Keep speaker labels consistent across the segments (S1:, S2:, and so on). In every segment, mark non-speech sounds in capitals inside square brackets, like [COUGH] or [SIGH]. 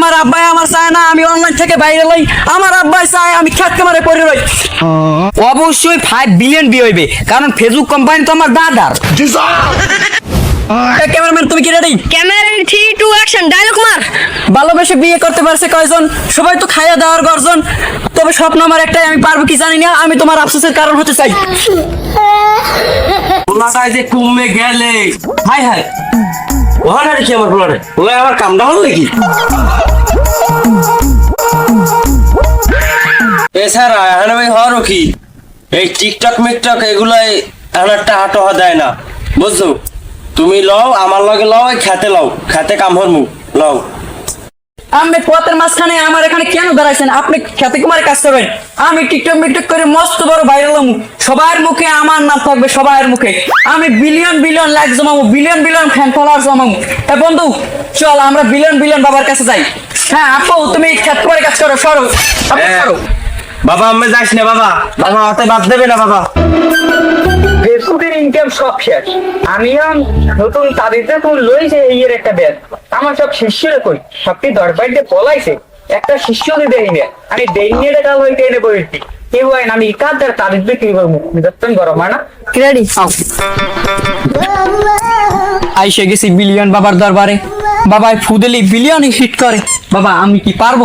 S1: আমার আব্বাই আমার চায় না আমি অনলাইন থেকে বাইরে লই আমার আব্বাই চায় আমি খ্যাত কামারে পড়ে রই।
S2: অবশ্যই ফাইভ বিলিয়ন বি হইবে কারণ ফেসবুক কোম্পানি তো আমার দাদার।
S1: ক্যামেরাম্যান তুমি কি ready
S3: camera three two action dialogue মার।
S1: ভালোবেসে বিয়ে করতে পারছে কয়জন? সবাই তো খাইয়া দেওয়ার গর্জন। তবে স্বপ্ন আমার একটাই আমি পারব কি জানি না আমি তোমার আফসোসের কারণ হতে চাই। [LAUGHS]
S4: যে কমে গেলে। হাই হাই। ওখানে রেখে আমার পোলারে ওই আমার কামটা হলো নাকি? এছাড়া এখানে ভাই হওয়ারও কি? এই টিকটক মিকটক এগুলাই এখন একটা হাটো হওয়া দেয় না। বুঝছ? তুমি লও, আমার লগে লও খেতে লও। খেতে কাম হরমু লও।
S1: আপনি পথের মাঝখানে আমার এখানে কেন দাঁড়াইছেন? আপনি খেতে কুমারে কাজ করবেন। আমি টিকটক মিকটক করে মস্ত বড় ভাইরাল হমু। সবার মুখে আমার নাম থাকবে সবার মুখে। আমি বিলিয়ন বিলিয়ন লাইক জমাবো বিলিয়ন বিলিয়ন ফ্যান ফলোয়ার জমাবো। এ বন্ধু চল আমরা বিলিয়ন বিলিয়ন বাবার কাছে যাই। হ্যাঁ আপু তুমি খেত কুমারে কাজ করো সরো।
S4: হ্যাঁ।
S1: সরো।
S4: বাবা আমি যাস না বাবা। বাবা হাতে বাদ দেবে না বাবা।
S5: ফেসবুকের ইনকাম সব শেষ। আমি নতুন তাদের কোন লইছে এই এর একটা ব্যাগ আমার সব শিষ্যরে কই? সবটি দরবারতে পলাইছে একটা শিষ্যকে দেই না। আমি দেই নিয়ে কাল হইতে এনে বইছি কেউ হয় না আমি ইকাদার তাদের দিয়ে কি করব। নিদর্শন গরম হয় না?
S1: রেডি আইসে গেছি বিলিয়ন বাবার দরবারে। বাবাই ফুদেলি বিলিয়ন হিট করে। বাবা আমি কি পারব?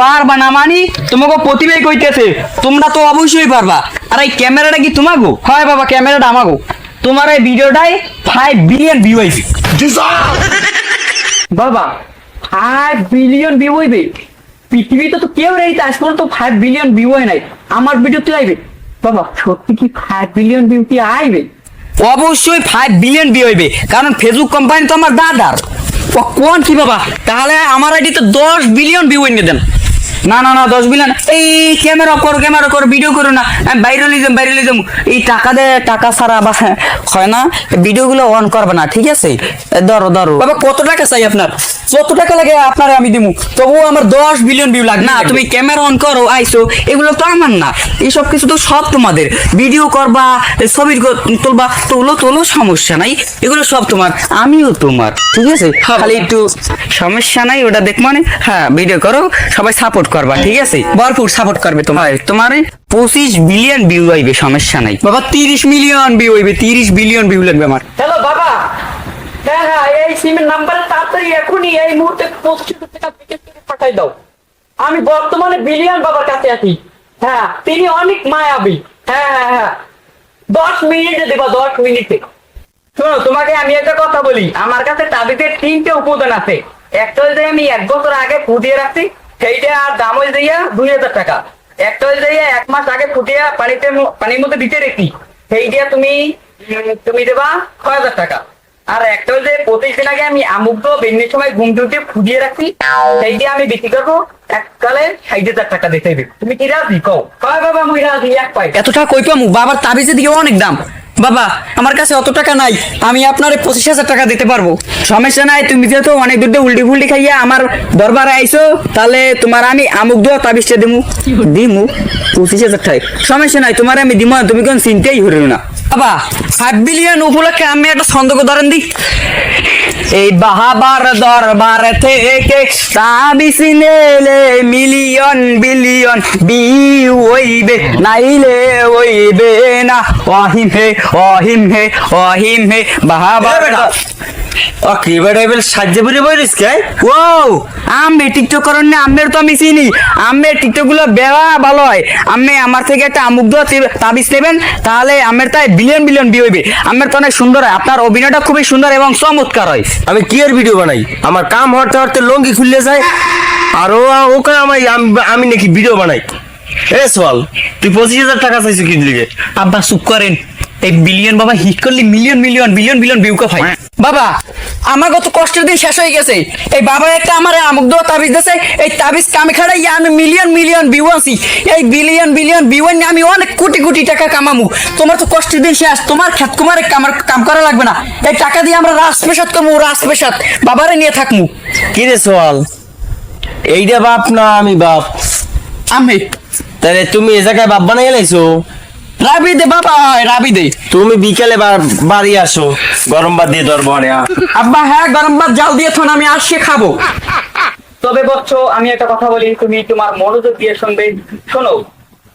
S2: পারবা না মানি? তোমাকে প্রতিভাই কইতেছে তোমরা তো অবশ্যই পারবা। আর এই ক্যামেরাটা কি তোমাগো?
S1: হয় বাবা, ক্যামেরাটা আমাগো।
S2: তোমার এই ভিডিওটাই ফাইভ বিলিয়ন ভিউ হইবে।
S1: বাবা ফাইভ বিলিয়ন ভিউ হইবে? পৃথিবীতে তো কেউ রেই আজ পর্যন্ত ফাইভ বিলিয়ন ভিউ হয় নাই। আমার ভিডিওতে আইবে। বাবা, সত্যি কি ফাইভ বিলিয়ন ভিউ কি আইবে?
S2: অবশ্যই ফাইভ বিলিয়ন ভিউ হইবে, কারণ ফেসবুক কোম্পানি তো আমার দাদার।
S1: কোন কি বাবা? তাহলে আমার আইডিতে দশ বিলিয়ন ভিউ এনে দেন।
S2: না না না দশ বিলিয়ন এই ক্যামেরা করো ক্যামেরা করো ভিডিও করো না। আমি বাইরেলিজম বাইরেলিজম এই টাকা দে টাকা ছাড়া বা হয় না। ভিডিওগুলো অন করবে না ঠিক আছে? ধরো ধরো।
S1: বাবা কত টাকা চাই আপনার? যত টাকা লাগে আপনারে আমি দিমু। তবুও আমার দশ বিলিয়ন ভিউ লাগবে
S2: না তুমি ক্যামেরা অন করো আইসো। এগুলো তো আমার না। এইসব কিছু তো সব তোমাদের। ভিডিও করবা ছবি তুলবা তোলো তোলো সমস্যা নাই। এগুলো সব তোমার আমিও তোমার ঠিক আছে? খালি একটু সমস্যা নাই ওটা দেখ মানে। হ্যাঁ ভিডিও করো সবাই সাপোর্ট করবা ঠিক আছে?
S1: ভরপুর সাপোর্ট করবে তোমার।
S2: তোমার পঁচিশ বিলিয়ন ভিউ আইবে সমস্যা নাই।
S1: বাবা তিরিশ মিলিয়ন ভিউ হইবে তিরিশ বিলিয়ন ভিউ লাগবে আমার।
S5: হ্যালো বাবা। হ্যাঁ হ্যাঁ এই সিমের নাম্বারে তাড়াতাড়ি এখনই এই মুহূর্তে পঁচিশ টাকা বিকাশ পাঠাই দাও। আমি বর্তমানে বিলিয়ন বাবার কাছে আছি। হ্যাঁ তিনি অনেক মায়াবী। হ্যাঁ হ্যাঁ হ্যাঁ। দশ মিনিটে দেবা দশ মিনিটে শোনো তোমাকে আমি একটা কথা বলি। আমার কাছে তাবিজের তিনটে উপাদান আছে। একটা হচ্ছে আমি এক বছর আগে ফুটিয়ে রাখছি। সেইটা আর দাম হয়ে যাইয়া দুই হাজার টাকা। একটা হয়ে যাইয়া এক মাস আগে ফুটিয়া পানিতে পানির মধ্যে দিতে রেখি সেইটা তুমি তুমি দেবা ছয় হাজার টাকা। আর একটা হচ্ছে পঁচিশ দিন আগে আমি আমুক বেন্নের সময় ঘুম টুটে ফুটিয়ে রাখছি। সেইটা আমি বিক্রি করব। এককালে ষাট হাজার টাকা দিতে তুমি কি রাজি কও? বাবা মুই রাজি, এক পাই।
S1: এত টাকা কই পামু বাবার তাবিজের দিকে অনেক দাম। বাবা, আমার কাছে অত টাকা নাই। আমি আপনার পঁচিশ হাজার টাকা দিতে পারব।
S2: সমস্যা নাই, তুমি যেহেতু অনেক দূর উল্টি ফুল্টি খাইয়া আমার দরবারে আইছো, তাহলে তোমার আমি আমুক দোয়া তাবিশটা দিমু। দিমু? পঁচিশ হাজার টাকা সমস্যা নাই, তোমার আমি দিমু তুমি কোন চিন্তাই হরিল না।
S1: বাবা ফাইভ বিলিয়ন উপলক্ষে আমি একটা ছন্দক ধরেন দি
S2: এই বাহাবার দরবার থেকে তাবিজ নেলে মিলিয়ন বিলিয়ন বি ওইবে নাইলে ওইবে না। অহিম হে অহিম হে অহিম হে বাহাবার
S4: ও কি বেটা এবার সাহায্য করে বইরিস কে?
S2: ও আমি টিকটক করেন না আমের তো আমি চিনি। আমের টিকটকগুলো বেড়া ভালো হয়। আমি আমার থেকে একটা আমুক দেওয়া তাবিজ নেবেন তাহলে আমের তাই বিলিয়ন বিলিয়ন বিয়ে হইবে। আমের তো অনেক সুন্দর হয়। আপনার অভিনয়টা খুবই সুন্দর এবং চমৎকার হয়।
S4: আমি কি এর ভিডিও বানাই? আমার কাম হরতে হরতে লঙ্গি খুললে যায়। আর ও ওকে আমি আমি- আমি নাকি ভিডিও বানাই। এ সোয়াল তুই পঁচিশ হাজার টাকা চাইছো কি লিগে
S1: আব্বা চুপ করেন। এই বিলিয়ন বাবা হিট করলে million million billion billion view কা ভাই। বাবা আমার কত কষ্টের দিন শেষ হয়ে গেছে। এই বাবা একটা আমার আমুক দেওয়া তাবিজ দিয়েছে। এই তাবিজ কামে খাড়াই আমি মিলিয়ন মিলিয়ন ভিউ আছি এই বিলিয়ন বিলিয়ন ভিউ নিয়ে আমি অনেক কোটি কোটি টাকা কামামু। তোমার তো কষ্টের দিন শেষ তোমার খেত কুমারে কামার কাম করা লাগবে না। এই টাকা দিয়ে আমরা রাজপ্রসাদ করব রাজপ্রসাদ। বাবারে নিয়ে থাকমু।
S4: কি রে সোয়াল এইটা বাপ না আমি বাপ।
S1: আমি।
S4: তাহলে তুমি এ জায়গায় বাপ বানাই লাইছো?
S1: রাবি দে বাবা রাবি দে।
S4: তুমি বিকেলে বাড়ি আসো গরম ভাত দিয়ে দরবারে আ।
S1: আব্বা হ্যাঁ গরম ভাত জাল দিয়ে থন আমি আসছে খাব।
S5: তবে বচ্চ আমি একটা কথা বলি তুমি তোমার মনোযোগ দিয়ে শুনবে। শোনো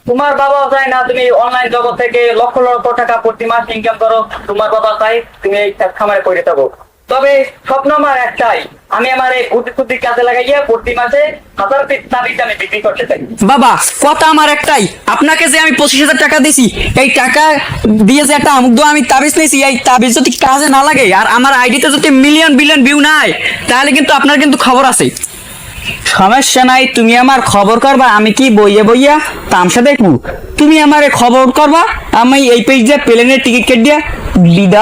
S5: তোমার বাবা চায় না তুমি অনলাইন জগৎ থেকে লক্ষ লক্ষ টাকা প্রতি মাস ইনকাম করো। তোমার বাবা চাই তুমি এই খামারে করে থাকো। তবে স্বপ্ন আমার একটাই আমি আমার এই বুদ্ধি বুদ্ধি কাজে লাগাইয়া প্রতি মাসে হাজার পিস তাবিজ আমি বিক্রি করতে চাই।
S1: বাবা কথা আমার একটাই আপনাকে যে আমি পঁচিশ হাজার টাকা দিছি এই টাকা দিয়ে যে একটা আমুক আমি তাবিজ নিয়েছি এই তাবিজ যদি কাজে না লাগে আর আমার আইডিতে যদি মিলিয়ন বিলিয়ন ভিউ নাই তাহলে কিন্তু আপনার কিন্তু খবর আছে। সমস্যা নাই তুমি আমার খবর করবা আমি কি বইয়া বইয়া তামসা দেখব? তুমি আমার খবর করবা আমি এই পেজ দিয়ে প্লেনের টিকিট কেটে দিয়া বিদা